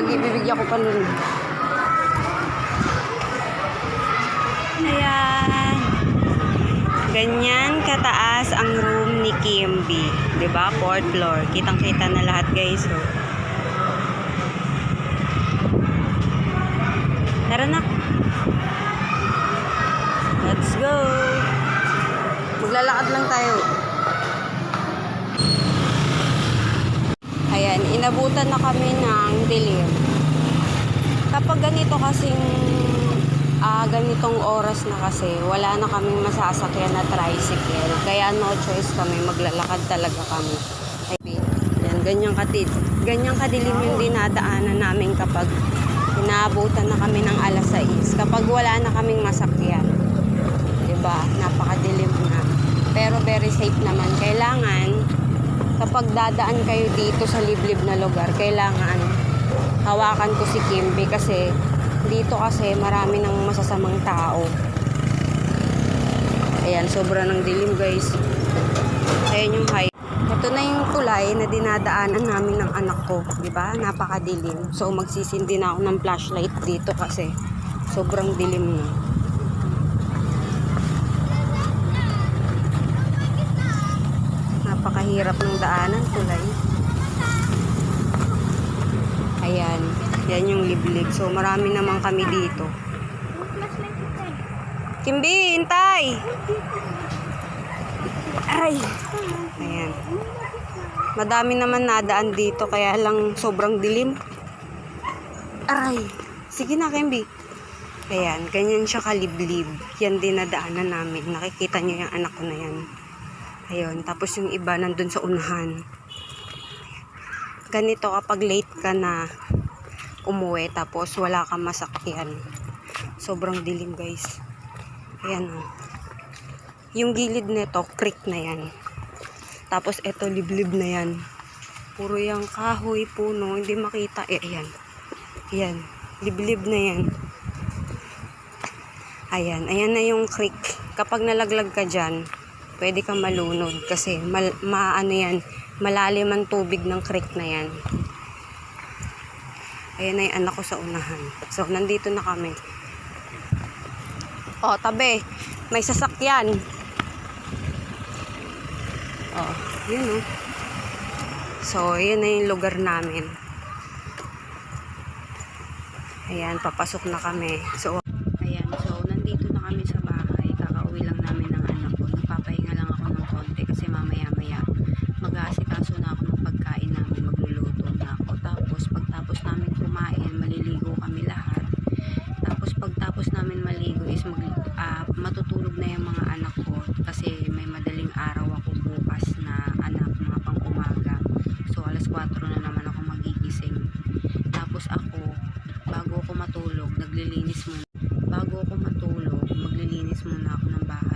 Gagi, bibigyan ko pa nun. Ayan. Ganyan kataas ang room ni Kimby. 'Di ba? Fourth floor. Kitang-kita na lahat, guys. Oh. Tara na. Let's go. Maglalakad lang tayo. Ayan, inabutan na kami ng dilim. Kapag ganito kasing ah, ganitong oras na kasi, wala na kaming masasakyan na tricycle. Kaya no choice kami, maglalakad talaga kami. Yan, ganyang katid. Ganyang kadilim yung dinadaanan namin kapag inaabutan na kami ng alas 6. Kapag wala na kaming masakyan. ba? Napakadilim na. Pero very safe naman. Kailangan kapag dadaan kayo dito sa liblib na lugar, kailangan hawakan ko si Kimby kasi dito kasi marami ng masasamang tao. Ayan, sobra ng dilim guys. Ayan yung height. Ito na yung tulay na dinadaanan namin ng anak ko, ba? Napakadilim. So magsisindi na ako ng flashlight dito kasi sobrang dilim na. Napakahirap ng daanan, tulay. Ayan, yan yung liblib. So marami naman kami dito. Kimbi, hintay! Aray! Ayan. Madami naman nadaan dito, kaya lang sobrang dilim. Aray! Sige na, Kimbi. Ayan, ganyan siya kaliblib. Yan din nadaanan namin. Nakikita niyo yung anak ko na yan. Ayun, tapos yung iba nandun sa unahan. Ganito kapag late ka na umuwi, tapos wala kang masakyan. Sobrang dilim, guys. Ayan, oh. Yung gilid nito, creek na yan. Tapos eto, liblib na yan. Puro yung kahoy, puno, hindi makita. Eh, ayan. Ayan, liblib na yan. Ayan, ayan na yung creek. Kapag nalaglag ka dyan, pwede kang malunod kasi mal, maano yan, malalim ang tubig ng creek na yan. Ayan na yung anak ko sa unahan. So, nandito na kami. Oh, tabi. May sasakyan. Oh, yun oh. So, yun na yung lugar namin. Ayan, papasok na kami. So, ayan. So, nandito na kami sa bahay. Kakauwi lang namin ng anak ko. Nagpapahinga lang ako ng konti kasi mamaya-maya mag-aasikaso na ako ng pagkain namin. Magluluto na ako. Tapos, pagtapos namin kumain, maliligo kami lahat. Tapos, pagtapos namin maligo is mag, ah, matutulog na yung mga anak ko kasi may madaling araw ako bukas na anak, mga pang umaga. So, alas 4 na naman ako magigising. Tapos ako, bago ako matulog, naglilinis muna. Bago ako matulog, maglilinis muna ako ng bahay.